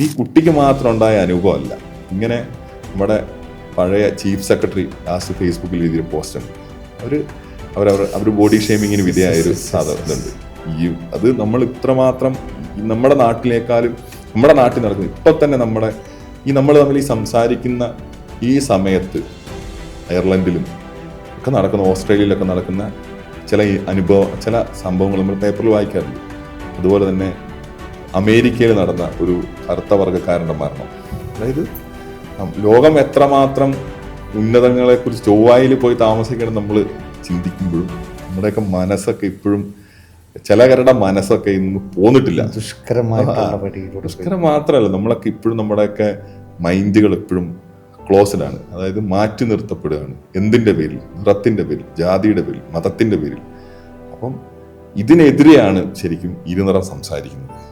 ഇത് ഈ കുട്ടിക്ക് മാത്രം ഉണ്ടായ അനുഭവമല്ല. ഇങ്ങനെ നമ്മുടെ പഴയ ചീഫ് സെക്രട്ടറി ലാസ്റ്റ് ഫേസ്ബുക്കിൽ പോസ്റ്റ് ഉണ്ട്. അവർ അവരവർ അവർ ബോഡി ഷേമിങ്ങിന് വിധേയായൊരു സാധനം ഇതുണ്ട്. ഈ അത് നമ്മൾ ഇത്രമാത്രം നമ്മുടെ നാട്ടിലേക്കാളും നമ്മുടെ നാട്ടിൽ നടക്കുന്നത് ഇപ്പം തന്നെ നമ്മുടെ ഈ നമ്മൾ തമ്മിൽ ഈ സംസാരിക്കുന്ന ഈ സമയത്ത് അയർലൻഡിലും ഒക്കെ നടക്കുന്ന ഓസ്ട്രേലിയയിലൊക്കെ നടക്കുന്ന ചില അനുഭവ ചില സംഭവങ്ങൾ നമ്മൾ പേപ്പറിൽ വായിക്കാറുണ്ട്. അതുപോലെ തന്നെ അമേരിക്കയിൽ നടന്ന ഒരു കറുത്ത വർഗക്കാരന്റെ മരണം. അതായത് ലോകം എത്രമാത്രം ഉന്നതങ്ങളെക്കുറിച്ച് ചൊവ്വായിൽ പോയി താമസിക്കണം നമ്മൾ ചിന്തിക്കുമ്പോഴും നമ്മുടെയൊക്കെ മനസ്സൊക്കെ ഇപ്പോഴും ചിലവരുടെ മനസ്സൊക്കെ ഇന്ന് പോന്നിട്ടില്ല. ദുഷ്കരം മാത്രമല്ല നമ്മളൊക്കെ ഇപ്പോഴും നമ്മുടെയൊക്കെ മൈൻഡുകൾ എപ്പോഴും ക്ലോസ്ഡ് ആണ് അതായത് മാറ്റി നിർത്തപ്പെടുകയാണ്. എന്തിന്റെ പേരിൽ? നിറത്തിന്റെ പേരിൽ ജാതിയുടെ പേരിൽ മതത്തിന്റെ പേരിൽ. അപ്പം ഇതിനെതിരെയാണ് ശരിക്കും ഇരുനിറം സംസാരിക്കുന്നത്.